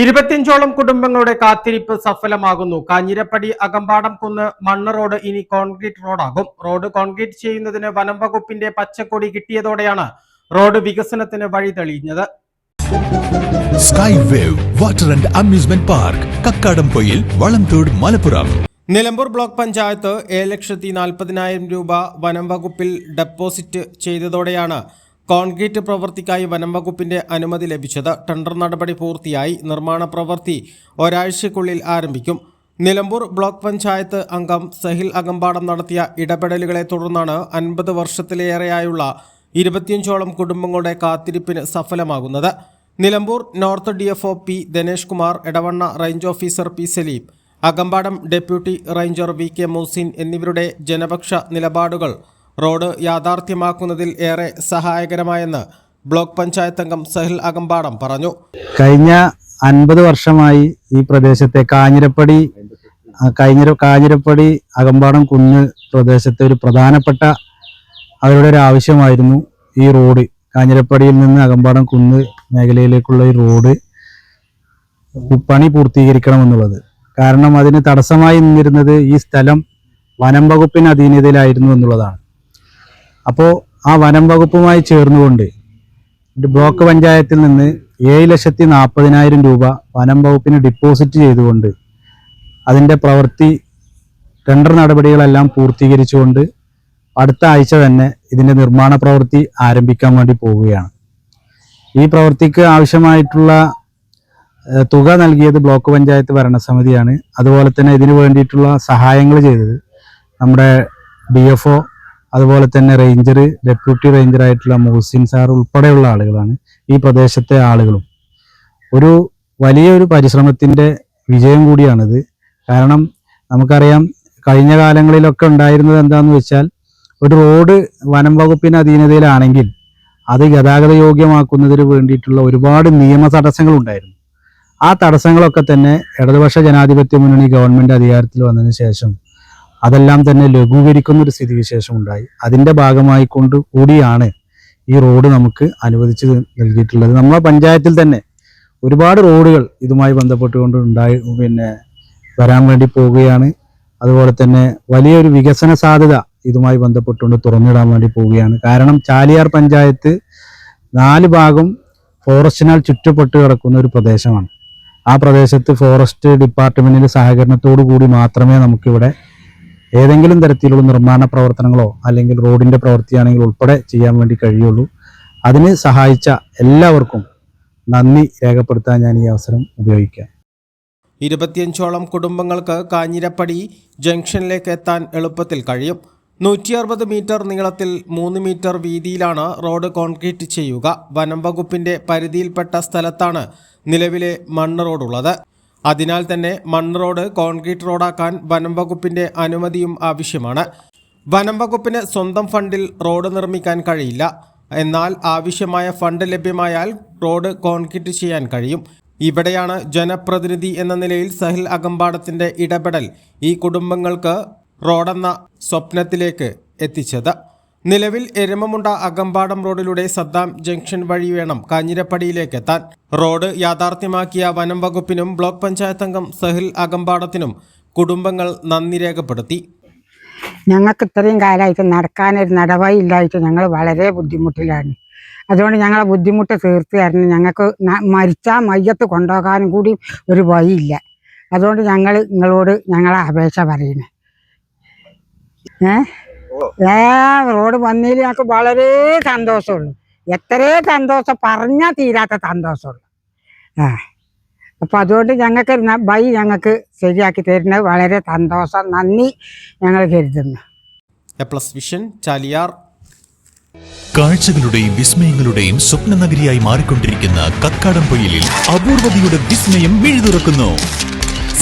ഇരുപത്തിയഞ്ചോളം കുടുംബങ്ങളുടെ കാത്തിരിപ്പ് സഫലമാകുന്നു. കാഞ്ഞിരപ്പടി അകമ്പാടം കുന്ന് മണ്ണ് റോഡ് ഇനി കോൺക്രീറ്റ് റോഡാകും. റോഡ് കോൺക്രീറ്റ് ചെയ്യുന്നതിന് വനം വകുപ്പിന്റെ പച്ചക്കൊടി കിട്ടിയതോടെയാണ് റോഡ് വികസനത്തിന് വഴി തെളിഞ്ഞത്. Skywave water and amusement park Kakkadampoyil Valamthodu Malappuram. Nilambur block panchayat ഏഴ് ലക്ഷത്തി നാൽപ്പതിനായിരം രൂപ വനം വകുപ്പിൽ ഡെപ്പോസിറ്റ് ചെയ്തതോടെയാണ് കോൺക്രീറ്റ് പ്രവൃത്തിക്കായി വനം വകുപ്പിന്റെ അനുമതി ലഭിച്ചത് ടെൻഡർ നടപടി പൂർത്തിയായി നിർമ്മാണ പ്രവൃത്തി ഒരാഴ്ചയ്ക്കുള്ളിൽ ആരംഭിക്കും. നിലമ്പൂർ ബ്ലോക്ക് പഞ്ചായത്ത് അംഗം സഹിൽ അകമ്പാടം നടത്തിയ ഇടപെടലുകളെ തുടർന്നാണ് അൻപത് വർഷത്തിലേറെയായുള്ള ഇരുപത്തിയഞ്ചോളം കുടുംബങ്ങളുടെ കാത്തിരിപ്പിന് സഫലമാകുന്നത്. Nilambur north D F O P Dinesh Kumar Edavanna range officer P Saleem Akampadam deputy ranger V K Moosin എന്നിവരുടെ ജനപക്ഷ നിലപാടുകൾ റോഡ് യാഥാർത്ഥ്യമാക്കുന്നതിൽ ഏറെ സഹായകരമായെന്ന് ബ്ലോക്ക് പഞ്ചായത്ത് അംഗം സഹിൽ അകമ്പാടം പറഞ്ഞു. കഴിഞ്ഞ അൻപത് വർഷമായി ഈ പ്രദേശത്തെ കാഞ്ഞിരപ്പടി കഴിഞ്ഞ കാഞ്ഞിരപ്പടി അകമ്പാടം കുന്ന് പ്രദേശത്തെ ഒരു പ്രധാനപ്പെട്ട അവരുടെ ഒരു ആവശ്യമായിരുന്നു ഈ റോഡ്. കാഞ്ഞിരപ്പടിയിൽ നിന്ന് അകമ്പാടം കുന്ന് മേഖലയിലേക്കുള്ള ഈ റോഡ് പണി പൂർത്തീകരിക്കണമെന്നുള്ളത്. കാരണം അതിന് തടസ്സമായി നിന്നിരുന്നത് ഈ സ്ഥലം വനം വകുപ്പിന് അധീനതയിലായിരുന്നു എന്നുള്ളതാണ്. അപ്പോൾ ആ വനം വകുപ്പുമായി ചേർന്നുകൊണ്ട് ബ്ലോക്ക് പഞ്ചായത്തിൽ നിന്ന് ഏഴ് ലക്ഷത്തി നാൽപ്പതിനായിരം രൂപ വനം വകുപ്പിന് ഡിപ്പോസിറ്റ് ചെയ്തുകൊണ്ട് അതിന്റെ പ്രവൃത്തി ടെൻഡർ നടപടികളെല്ലാം പൂർത്തീകരിച്ചുകൊണ്ട് അടുത്ത ആഴ്ച തന്നെ ഇതിന്റെ നിർമ്മാണ പ്രവൃത്തി ആരംഭിക്കാൻ വേണ്ടി പോവുകയാണ്. ഈ പ്രവൃത്തിക്ക് ആവശ്യമായിട്ടുള്ള തുക നൽകിയത് ബ്ലോക്ക് പഞ്ചായത്ത് ഭരണസമിതിയാണ്. അതുപോലെ തന്നെ ഇതിനു വേണ്ടിയിട്ടുള്ള സഹായങ്ങൾ ചെയ്തത് നമ്മുടെ ഡി എഫ് അതുപോലെ തന്നെ റേഞ്ചർ ഡെപ്യൂട്ടി റേഞ്ചർ ആയിട്ടുള്ള മുഹസിൻ സാർ ഉൾപ്പെടെയുള്ള ആളുകളാണ് ഈ പ്രദേശത്തെ ആളുകളും. ഒരു വലിയൊരു പരിശ്രമത്തിന്റെ വിജയം കൂടിയാണിത്. കാരണം നമുക്കറിയാം കഴിഞ്ഞ കാലങ്ങളിലൊക്കെ ഉണ്ടായിരുന്നത് എന്താന്ന് വെച്ചാൽ ഒരു റോഡ് വനം വകുപ്പിന് അധീനതയിലാണെങ്കിൽ അത് ഗതാഗത യോഗ്യമാക്കുന്നതിന് വേണ്ടിയിട്ടുള്ള ഒരുപാട് നിയമ തടസ്സങ്ങൾ ഉണ്ടായിരുന്നു ആ തടസ്സങ്ങളൊക്കെ തന്നെ ഇടതുപക്ഷ ജനാധിപത്യ മുന്നണി ഗവൺമെന്റ് അധികാരത്തിൽ വന്നതിന് ശേഷം അതെല്ലാം തന്നെ ലഘൂകരിക്കുന്ന ഒരു സ്ഥിതിവിശേഷം ഉണ്ടായി അതിന്റെ ഭാഗമായി കൊണ്ട് കൂടിയാണ് ഈ റോഡ് നമുക്ക് അനുവദിച്ച് നൽകിയിട്ടുള്ളത്. നമ്മളെ പഞ്ചായത്തിൽ തന്നെ ഒരുപാട് റോഡുകൾ ഇതുമായി ബന്ധപ്പെട്ടുകൊണ്ട് ഉണ്ടായി പിന്നെ വരാൻ വേണ്ടി പോവുകയാണ്. അതുപോലെ തന്നെ വലിയൊരു വികസന സാധ്യത ഇതുമായി ബന്ധപ്പെട്ടുകൊണ്ട് തുറന്നിടാൻ വേണ്ടി പോവുകയാണ്. കാരണം ചാലിയാർ പഞ്ചായത്ത് നാല് ഭാഗം ഫോറസ്റ്റിനാൽ ചുറ്റപ്പെട്ട് കിടക്കുന്ന ഒരു പ്രദേശമാണ്. ആ പ്രദേശത്ത് ഫോറസ്റ്റ് ഡിപ്പാർട്ട്മെന്റിന്റെ സഹകരണത്തോടു കൂടി മാത്രമേ നമുക്കിവിടെ ഏതെങ്കിലും തരത്തിലുള്ള നിർമ്മാണ പ്രവർത്തനങ്ങളോ അല്ലെങ്കിൽ റോഡിന്റെ പ്രവൃത്തിയാണെങ്കിൽ ഉൾപ്പെടെ ചെയ്യാൻ വേണ്ടി കഴിയുള്ളൂ. അതിന് സഹായിച്ച എല്ലാവർക്കും നന്ദി രേഖപ്പെടുത്താൻ ഞാൻ ഈ അവസരം ഉപയോഗിക്കാം. ഇരുപത്തിയഞ്ചോളം കുടുംബങ്ങൾക്ക് കാഞ്ഞിരപ്പടി ജംഗ്ഷനിലേക്ക് എത്താൻ എളുപ്പത്തിൽ കഴിയും. നൂറ്റി അറുപത് മീറ്റർ നീളത്തിൽ മൂന്ന് മീറ്റർ വീതിയിലാണ് റോഡ് കോൺക്രീറ്റ് ചെയ്യുക. വനം വകുപ്പിന്റെ പരിധിയിൽപ്പെട്ട സ്ഥലത്താണ് നിലവിലെ മണ്ണ് റോഡുള്ളത്. അതിനാൽ തന്നെ മണ്ണ് റോഡ് കോൺക്രീറ്റ് റോഡാക്കാൻ വനം വകുപ്പിന്റെ അനുമതിയും ആവശ്യമാണ്. വനം വകുപ്പിന് സ്വന്തം ഫണ്ടിൽ റോഡ് നിർമ്മിക്കാൻ കഴിയില്ല. എന്നാൽ ആവശ്യമായ ഫണ്ട് ലഭ്യമായാൽ റോഡ് കോൺക്രീറ്റ് ചെയ്യാൻ കഴിയും. ഇവിടെയാണ് ജനപ്രതിനിധി എന്ന നിലയിൽ സഹിൽ അകമ്പാടത്തിന്റെ ഇടപെടൽ ഈ കുടുംബങ്ങൾക്ക് റോഡെന്ന സ്വപ്നത്തിലേക്ക് എത്തിച്ചത്. നിലവിൽ എരമമുണ്ട അകമ്പാടം റോഡിലൂടെ സദ്ദാം ജംഗ്ഷൻ വഴി വേണം കാഞ്ഞിരപ്പടിയിലേക്ക് എത്താൻ റോഡ് യാഥാർത്ഥ്യമാക്കിയ വനം വകുപ്പിനും ബ്ലോക്ക് പഞ്ചായത്ത് അംഗം സഹിൽ അകമ്പാടത്തിനും കുടുംബങ്ങൾ നന്ദി രേഖപ്പെടുത്തി. ഞങ്ങൾക്ക് ഇത്രയും കാലമായിട്ട് നടക്കാനൊരു നടവായി ഇല്ലായിട്ട് ഞങ്ങൾ വളരെ ബുദ്ധിമുട്ടിലാണ്. അതുകൊണ്ട് ഞങ്ങളെ ബുദ്ധിമുട്ട് തീർത്ത് ഞങ്ങൾക്ക് മരിച്ചാൽ മയ്യത്ത് കൊണ്ടുപോകാനും കൂടി ഒരു വഴിയില്ല. അതുകൊണ്ട് ഞങ്ങൾ നിങ്ങളോട് ഞങ്ങളെ അപേക്ഷ പറയുന്നത് ഏ? ഏ റോഡ് വന്നതിൽ ഞങ്ങൾക്ക് വളരെ സന്തോഷമുള്ളു. എത്രേ സന്തോഷം പറഞ്ഞാൽ തീരാത്ത സന്തോഷമുള്ളു. ആ അപ്പം അതുകൊണ്ട് ഞങ്ങൾക്ക് ബൈ ഞങ്ങൾക്ക് ശരിയാക്കി തരുന്നത് വളരെ സന്തോഷം. നന്ദി ഞങ്ങൾ കരുതുന്നു. A plus vision Chaliyar. കാഴ്ചകളുടെയും വിസ്മയങ്ങളുടെയും സ്വപ്ന നഗരിയായി മാറിക്കൊണ്ടിരിക്കുന്ന കക്കാടംപൊയിലിൽ അപൂർവതയുടെ വിസ്മയം മിഴുതുറക്കുന്നു.